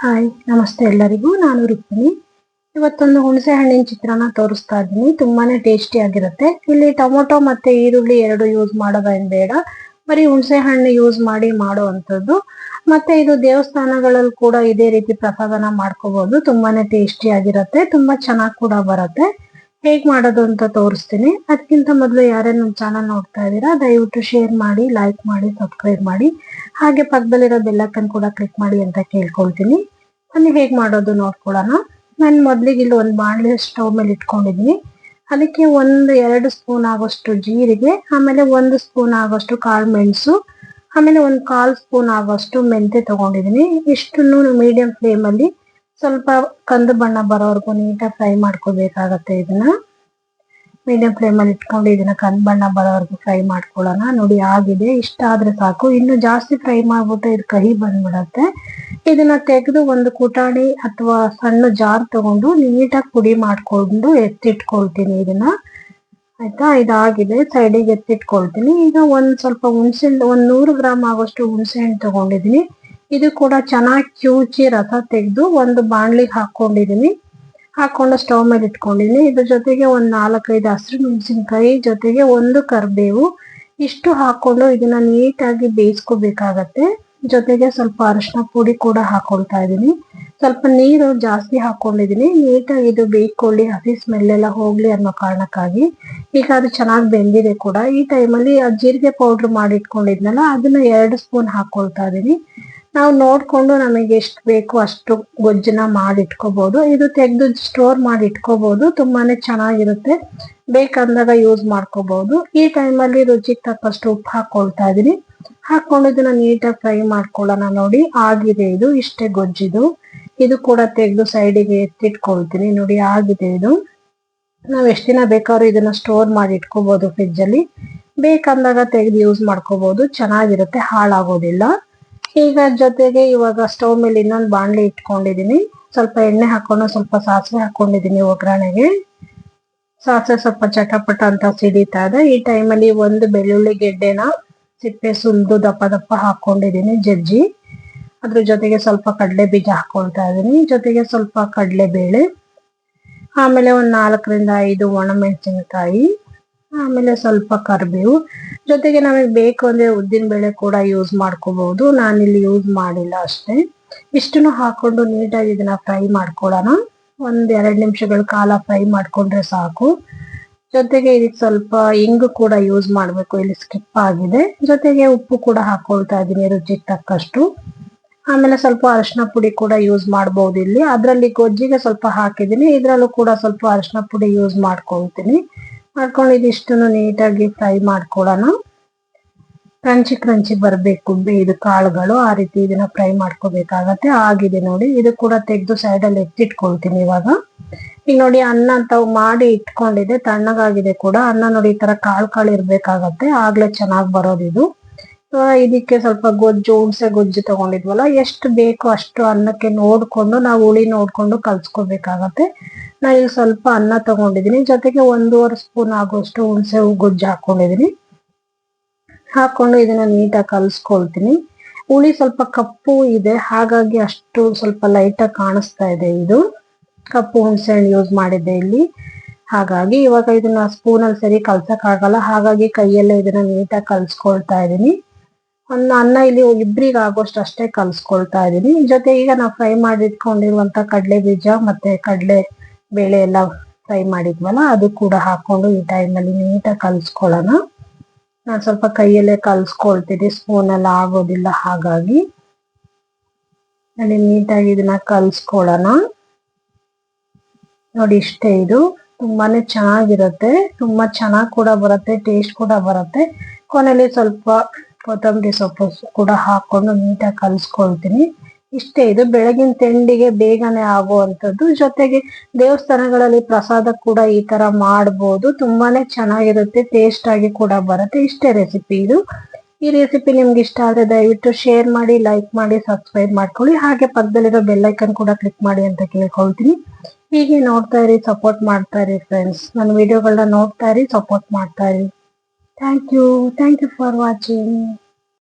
Hi, ನಮಸ್ತೆ ಎಲ್ಲರಿಗೂ. ನಾನು ರುಕ್ಮಿಣಿ. ಇವತ್ತೊಂದು ಹುಣಸೆ ಹಣ್ಣಿನ ಚಿತ್ರಾನ್ನ ತೋರಿಸ್ತಾ ಇದ್ದೀನಿ. ತುಂಬಾನೇ ಟೇಸ್ಟಿ ಆಗಿರುತ್ತೆ. ಇಲ್ಲಿ ಟೊಮೊಟೊ ಮತ್ತೆ ಈರುಳ್ಳಿ ಎರಡು ಯೂಸ್ ಮಾಡೋದೇನು ಬೇಡ. ಬರೀ ಹುಣಸೆ ಹಣ್ಣು ಯೂಸ್ ಮಾಡಿ ಮಾಡುವಂಥದ್ದು. ಮತ್ತೆ ಇದು ದೇವಸ್ಥಾನಗಳಲ್ಲಿ ಕೂಡ ಇದೇ ರೀತಿ ಪ್ರಸಾದನ ಮಾಡ್ಕೋಬಹುದು ತುಂಬಾನೇ ಟೇಸ್ಟಿ ಆಗಿರುತ್ತೆ. ತುಂಬಾ ಚೆನ್ನಾಗಿ ಕೂಡ ಬರುತ್ತೆ. ಹೇಗ್ ಮಾಡೋದು ಅಂತ ತೋರಿಸ್ತೀನಿ. ಅದಕ್ಕಿಂತ ಮೊದಲು ಯಾರೇ ನಮ್ಮ ಚಾನಲ್ ನೋಡ್ತಾ ಇದ್ದೀರಾ, ದಯವಿಟ್ಟು ಶೇರ್ ಮಾಡಿ, ಲೈಕ್ ಮಾಡಿ, ಸಬ್ಸ್ಕ್ರೈಬ್ ಮಾಡಿ. ಹಾಗೆ ಪಕ್ಕದಲ್ಲಿರೋ ಬೆಲ್ಲಕ್ಕನ್ ಕೂಡ ಕ್ಲಿಕ್ ಮಾಡಿ ಅಂತ ಕೇಳ್ಕೊಳ್ತೀನಿ. ಬನ್ನಿ ಹೇಗ್ ಮಾಡೋದು ನೋಡ್ಕೊಳ್ಳೋಣ. ನಾನು ಮೊದ್ಲಿಗೆ ಇಲ್ಲಿ ಒಂದು ಬಾಣಲೆ ಸ್ಟವ್ ಮೇಲೆ ಇಟ್ಕೊಂಡಿದ್ದೀನಿ. ಅದಕ್ಕೆ ಒಂದು ಎರಡು ಸ್ಪೂನ್ ಆಗೋಷ್ಟು ಜೀರಿಗೆ, ಆಮೇಲೆ ಒಂದು ಸ್ಪೂನ್ ಆಗೋಷ್ಟು ಕಾಳು ಮೆಣಸು, ಆಮೇಲೆ ಒಂದು ಕಾಲ್ ಸ್ಪೂನ್ ಆಗೋಷ್ಟು ಮೆಂತೆ ತಗೊಂಡಿದ್ದೀನಿ. ಇಷ್ಟನ್ನು ಮೀಡಿಯಂ ಫ್ಲೇಮಲ್ಲಿ ಸ್ವಲ್ಪ ಕಂದು ಬಣ್ಣ ಬರೋವರೆಗೂ ನೀಟಾಗಿ ಫ್ರೈ ಮಾಡ್ಕೋಬೇಕಾಗತ್ತೆ ಇದನ್ನ. ಮೀಡಿಯಂ ಫ್ಲೇಮಲ್ಲಿ ಇಟ್ಕೊಂಡು ಇದನ್ನ ಕಂದು ಬಣ್ಣ ಬರೋವರೆಗೂ ಫ್ರೈ ಮಾಡ್ಕೊಳ್ಳೋಣ. ನೋಡಿ ಆಗಿದೆ. ಇಷ್ಟ ಆದ್ರೆ ಸಾಕು. ಇನ್ನು ಜಾಸ್ತಿ ಫ್ರೈ ಮಾಡ್ಬಿಟ್ಟು ಇದು ಕಹಿ ಬಂದ್ಬಿಡತ್ತೆ. ಇದನ್ನ ತೆಗೆದು ಒಂದು ಕುಟಾಣಿ ಅಥವಾ ಸಣ್ಣ ಜಾರ್ ತಗೊಂಡು ನೀಟಾಗಿ ಪುಡಿ ಮಾಡ್ಕೊಂಡು ಎತ್ತಿಟ್ಕೊಳ್ತೀನಿ ಇದನ್ನ. ಆಯ್ತಾ? ಇದಾಗಿದೆ. ಸೈಡಿಗೆ ಎತ್ತಿಟ್ಕೊಳ್ತೀನಿ. ಈಗ ಒಂದ್ ಸ್ವಲ್ಪ ಹುಣಸೆ ಒಂದ್ ನೂರು ಗ್ರಾಮ್ ಆಗೋಷ್ಟು ಹುಣಸೆ ಹಣ್ಣು ತಗೊಂಡಿದೀನಿ ಇದು ಕೂಡ ಚೆನ್ನಾಗಿ ಕ್ಯೂಚಿ ರಸ ತೆಗೆದು ಒಂದು ಬಾಣ್ಲಿಗೆ ಹಾಕೊಂಡಿದೀನಿ. ಹಾಕೊಂಡು ಸ್ಟವ್ ಮೇಲೆ ಇಟ್ಕೊಂಡಿದೀನಿ. ಇದ್ರ ಜೊತೆಗೆ ಒಂದ್ ನಾಲ್ಕೈದು ಹಸಿರು ಮೆಣಸಿನ್ಕಾಯಿ ಜೊತೆಗೆ ಒಂದು ಕರಿಬೇವು. ಇಷ್ಟು ಹಾಕೊಂಡು ಇದನ್ನ ನೀಟಾಗಿ ಬೇಯಿಸ್ಕೋಬೇಕಾಗತ್ತೆ. ಜೊತೆಗೆ ಸ್ವಲ್ಪ ಅರಿಶಿನ ಪುಡಿ ಕೂಡ ಹಾಕೊಳ್ತಾ ಇದೀನಿ. ಸ್ವಲ್ಪ ನೀರು ಜಾಸ್ತಿ ಹಾಕೊಂಡಿದೀನಿ. ನೀಟಾಗಿ ಇದು ಬೇಯ್ಕೊಳ್ಳಿ, ಹಸಿ ಸ್ಮೆಲ್ ಎಲ್ಲ ಹೋಗ್ಲಿ ಅನ್ನೋ ಕಾರಣಕ್ಕಾಗಿ. ಈಗ ಅದು ಚೆನ್ನಾಗಿ ಬೆಂದಿದೆ ಕೂಡ. ಈ ಟೈಮಲ್ಲಿ ಜೀರಿಗೆ ಪೌಡರ್ ಮಾಡಿ ಇಟ್ಕೊಂಡಿದ್ನಲ್ಲ, ಅದನ್ನ ಎರಡು ಸ್ಪೂನ್ ಹಾಕೊಳ್ತಾ ಇದೀನಿ. ನಾವು ನೋಡ್ಕೊಂಡು ನಮಗೆ ಎಷ್ಟು ಬೇಕು ಅಷ್ಟು ಗೊಜ್ಜನ್ನ ಮಾಡಿ ಇಟ್ಕೋಬಹುದು ಇದು ತೆಗೆದು ಸ್ಟೋರ್ ಮಾಡಿ ಇಟ್ಕೋಬಹುದು ತುಂಬಾನೇ ಚೆನ್ನಾಗಿರುತ್ತೆ. ಬೇಕಂದಾಗ ಯೂಸ್ ಮಾಡ್ಕೋಬಹುದು ಈ ಟೈಮಲ್ಲಿ ರುಚಿಗೆ ತಕ್ಕಷ್ಟು ಉಪ್ಪು ಹಾಕೊಳ್ತಾ ಇದೀನಿ. ಹಾಕೊಂಡು ಇದನ್ನ ನೀಟಾಗಿ ಫ್ರೈ ಮಾಡ್ಕೊಳ್ಳೋಣ ನೋಡಿ. ಆಗಿದೆ ಇದು. ಇಷ್ಟೇ ಗೊಜ್ಜಿದು. ಇದು ಕೂಡ ತೆಗೆದು ಸೈಡಿಗೆ ಎತ್ತಿಟ್ಕೊಳ್ತೀನಿ ನೋಡಿ. ಆಗಿದೆ ಇದು. ನಾವ್ ಎಷ್ಟ್ ದಿನ ಬೇಕಾದ್ರೂ ಇದನ್ನ ಸ್ಟೋರ್ ಮಾಡಿ ಇಟ್ಕೋಬಹುದು ಫ್ರಿಜ್ ಅಲ್ಲಿ. ಬೇಕಂದಾಗ ತೆಗೆದು ಯೂಸ್ ಮಾಡ್ಕೋಬಹುದು ಚೆನ್ನಾಗಿರುತ್ತೆ. ಹಾಳಾಗೋದಿಲ್ಲ. ಈಗ ಜೊತೆಗೆ ಇವಾಗ ಸ್ಟವ್ ಮೇಲೆ ಇನ್ನೊಂದು ಬಾಣಲೆ ಇಟ್ಕೊಂಡಿದೀನಿ. ಸ್ವಲ್ಪ ಎಣ್ಣೆ ಹಾಕೊಂಡು ಸ್ವಲ್ಪ ಸಾಸಿವೆ ಹಾಕೊಂಡಿದೀನಿ ಒಗ್ಗರಣೆಗೆ. ಸಾಸಿವೆ ಸ್ವಲ್ಪ ಚಟಪಟ ಅಂತ ಸಿಡಿತಾ ಇದೆ. ಈ ಟೈಮಲ್ಲಿ ಒಂದು ಬೆಳ್ಳುಳ್ಳಿ ಗೆಡ್ಡೆನ ಸಿಪ್ಪೆ ಸುಲಿದು ದಪ್ಪ ದಪ್ಪ ಹಾಕೊಂಡಿದೀನಿ ಜಜ್ಜಿ. ಅದ್ರ ಜೊತೆಗೆ ಸ್ವಲ್ಪ ಕಡಲೆ ಬೀಜ ಹಾಕೊಳ್ತಾ ಇದೀನಿ. ಜೊತೆಗೆ ಸ್ವಲ್ಪ ಕಡಲೆ ಬೇಳೆ ಆಮೇಲೆ ಒಂದ್ ನಾಲ್ಕರಿಂದ ಐದು ಒಣಮೆಣಸಿನಕಾಯಿ ಆಮೇಲೆ ಸ್ವಲ್ಪ ಕರಿಬೇವು. ಜೊತೆಗೆ ನಮಗೆ ಬೇಕು ಅಂದ್ರೆ ಉದ್ದಿನ ಬೇಳೆ ಕೂಡ ಯೂಸ್ ಮಾಡ್ಕೋಬಹುದು ಇಲ್ಲಿ ಯೂಸ್ ಮಾಡಿಲ್ಲ ಅಷ್ಟೇ. ಇಷ್ಟನ್ನು ಹಾಕೊಂಡು ನೀಟಾಗಿ ಇದನ್ನ ಫ್ರೈ ಮಾಡ್ಕೊಳ್ಳೋಣ. ಒಂದ್ ಎರಡ್ ನಿಮಿಷಗಳ ಕಾಲ ಫ್ರೈ ಮಾಡ್ಕೊಂಡ್ರೆ ಸಾಕು. ಜೊತೆಗೆ ಇದಕ್ಕೆ ಸ್ವಲ್ಪ ಇಂಗು ಕೂಡ ಯೂಸ್ ಮಾಡ್ಬೇಕು. ಇಲ್ಲಿ ಸ್ಕಿಪ್ ಆಗಿದೆ. ಜೊತೆಗೆ ಉಪ್ಪು ಕೂಡ ಹಾಕೊಳ್ತಾ ಇದೀನಿ ರುಚಿಗೆ ತಕ್ಕಷ್ಟು. ಆಮೇಲೆ ಸ್ವಲ್ಪ ಅರಿಶಿನ ಪುಡಿ ಕೂಡ ಯೂಸ್ ಮಾಡಬಹುದು ಇಲ್ಲಿ. ಅದರಲ್ಲಿ ಗೊಜ್ಜಿಗೆ ಸ್ವಲ್ಪ ಹಾಕಿದ್ದೀನಿ. ಇದ್ರಲ್ಲೂ ಕೂಡ ಸ್ವಲ್ಪ ಅರಿಶಿನ ಪುಡಿ ಯೂಸ್ ಮಾಡ್ಕೊಳ್ತೀನಿ. ಮಾಡ್ಕೊಂಡು ಇಷ್ಟನ್ನು ನೀಟಾಗಿ ಫ್ರೈ ಮಾಡ್ಕೊಳ್ಳೋಣ ಕ್ರಂಚಿ ಕ್ರಂಚಿ ಬರಬೇಕು ಇದು ಕಾಳುಗಳು, ಆ ರೀತಿ ಇದನ್ನ ಫ್ರೈ ಮಾಡ್ಕೋಬೇಕಾಗತ್ತೆ. ಆಗಿದೆ ನೋಡಿ, ಇದು ಕೂಡ ತೆಗೆದು ಸೈಡಲ್ಲಿ ಎತ್ತಿಟ್ಕೊಳ್ತೀನಿ ಇವಾಗ. ಈಗ ನೋಡಿ, ಅನ್ನ ತಾವು ಮಾಡಿ ಇಟ್ಕೊಂಡಿದೆ ತಣ್ಣಗಾಗಿದೆ ಕೂಡ. ಅನ್ನ ನೋಡಿ, ಈ ತರ ಕಾಳು ಕಾಳು ಇರ್ಬೇಕಾಗತ್ತೆ. ಆಗ್ಲೇ ಚೆನ್ನಾಗಿ ಬರೋದು ಇದು. ಇದಕ್ಕೆ ಸ್ವಲ್ಪ ಗೊಜ್ಜು, ಹುಣಸೆ ಗೊಜ್ಜು ತಗೊಂಡಿದ್ವಲ್ಲ, ಎಷ್ಟು ಬೇಕು ಅಷ್ಟು ಅನ್ನಕ್ಕೆ ನೋಡ್ಕೊಂಡು, ನಾವು ಹುಳಿ ನೋಡ್ಕೊಂಡು ಕಲ್ಸ್ಕೊಬೇಕಾಗತ್ತೆ. ನಾ ಇಲ್ಲಿ ಸ್ವಲ್ಪ ಅನ್ನ ತಗೊಂಡಿದ್ದೀನಿ ಜೊತೆಗೆ ಒಂದೂವರೆ ಸ್ಪೂನ್ ಆಗೋಷ್ಟು ಹುಣಸೆ ಗೊಜ್ಜು ಹಾಕೊಂಡಿದೀನಿ. ಹಾಕೊಂಡು ಇದನ್ನ ನೀಟಾಗಿ ಕಲ್ಸ್ಕೊಳ್ತೀನಿ. ಹುಳಿ ಸ್ವಲ್ಪ ಕಪ್ಪು ಇದೆ. ಹಾಗಾಗಿ ಅಷ್ಟು ಸ್ವಲ್ಪ ಲೈಟಾಗಿ ಕಾಣಿಸ್ತಾ ಇದೆ ಇದು. ಕಪ್ಪು ಹುಣಸೆ ಹಣ್ಣು ಯೂಸ್ ಮಾಡಿದ್ದೆ ಇಲ್ಲಿ. ಹಾಗಾಗಿ ಇವಾಗ ಇದನ್ನ ಸ್ಪೂನ್ ಅಲ್ಲಿ ಸರಿ ಕಲ್ಸಕ್ ಆಗಲ್ಲ. ಹಾಗಾಗಿ ಕೈಯಲ್ಲೇ ಇದನ್ನ ನೀಟಾಗಿ ಕಲ್ಸ್ಕೊಳ್ತಾ ಇದ್ದೀನಿ ಅನ್ನ ಅನ್ನ ಇಲ್ಲಿ ಇಬ್ಬರಿಗೆ ಆಗೋಷ್ಟು ಅಷ್ಟೇ ಕಲ್ಸ್ಕೊಳ್ತಾ ಇದ್ದೀನಿ ಜೊತೆ ಈಗ ನಾವು ಫ್ರೈ ಮಾಡಿ ಇಟ್ಕೊಂಡಿರುವಂತ ಕಡಲೆ ಬೀಜ ಮತ್ತೆ ಕಡಲೆ ಬೇಳೆ ಎಲ್ಲ ಫ್ರೈ ಮಾಡಿದ್ವಲ್ಲ, ಅದು ಕೂಡ ಹಾಕೊಂಡು ಈ ಟೈಮಲ್ಲಿ ನೀಟಾಗಿ ಕಲ್ಸ್ಕೊಳ್ಳೋಣ. ನಾನು ಸ್ವಲ್ಪ ಕೈಯಲ್ಲೇ ಕಲ್ಸ್ಕೊಳ್ತೀನಿ ಸ್ಪೂನ್ ಎಲ್ಲ ಆಗೋದಿಲ್ಲ ಹಾಗಾಗಿ. ಅಲ್ಲಿ ನೀಟಾಗಿ ಇದನ್ನ ಕಲ್ಸ್ಕೊಳ್ಳೋಣ. ನೋಡಿ ಇಷ್ಟೇ ಇದು. ತುಂಬಾನೇ ಚೆನ್ನಾಗಿರುತ್ತೆ. ತುಂಬಾ ಚೆನ್ನಾಗಿ ಕೂಡ ಬರುತ್ತೆ ಟೇಸ್ಟ್ ಕೂಡ ಬರುತ್ತೆ. ಕೊನೆಯಲ್ಲಿ ಸ್ವಲ್ಪ ಕೊತ್ತಂಬರಿ ಸೊಪ್ಪು ಕೂಡ ಹಾಕೊಂಡು ನೀಟಾಗಿ ಕಲ್ಸ್ಕೊಳ್ತೀನಿ. ಇಷ್ಟೇ, ಇದು ಬೆಳಗಿನ ತಿಂಡಿಗೆ ಬೇಗನೆ ಆಗುವಂಥದ್ದು. ಜೊತೆಗೆ ದೇವಸ್ಥಾನಗಳಲ್ಲಿ ಪ್ರಸಾದ ಕೂಡ ಈ ತರ ಮಾಡ್ಬೋದು. ತುಂಬಾನೇ ಚೆನ್ನಾಗಿರುತ್ತೆ ಟೇಸ್ಟ್ ಆಗಿ ಕೂಡ ಬರುತ್ತೆ. ಇಷ್ಟೇ ರೆಸಿಪಿ ಇದು. ಈ ರೆಸಿಪಿ ನಿಮ್ಗೆ ಇಷ್ಟ ಆದ್ರೆ ದಯವಿಟ್ಟು ಶೇರ್ ಮಾಡಿ ಲೈಕ್ ಮಾಡಿ ಸಬ್ಸ್ಕ್ರೈಬ್ ಮಾಡ್ಕೊಳ್ಳಿ. ಹಾಗೆ ಪಕ್ಕದಲ್ಲಿರೋ ಬೆಲ್ಲೈಕನ್ ಕೂಡ ಕ್ಲಿಕ್ ಮಾಡಿ ಅಂತ ಕೇಳ್ಕೊಳ್ತೀನಿ. ಹೀಗೆ ನೋಡ್ತಾ ಇರಿ ಸಪೋರ್ಟ್ ಮಾಡ್ತಾ ಇರಿ ಫ್ರೆಂಡ್ಸ್ ನನ್ನ ವಿಡಿಯೋಗಳನ್ನ ನೋಡ್ತಾ ಇರಿ ಸಪೋರ್ಟ್ ಮಾಡ್ತಾ ಇರಿ. Thank you thank you for watching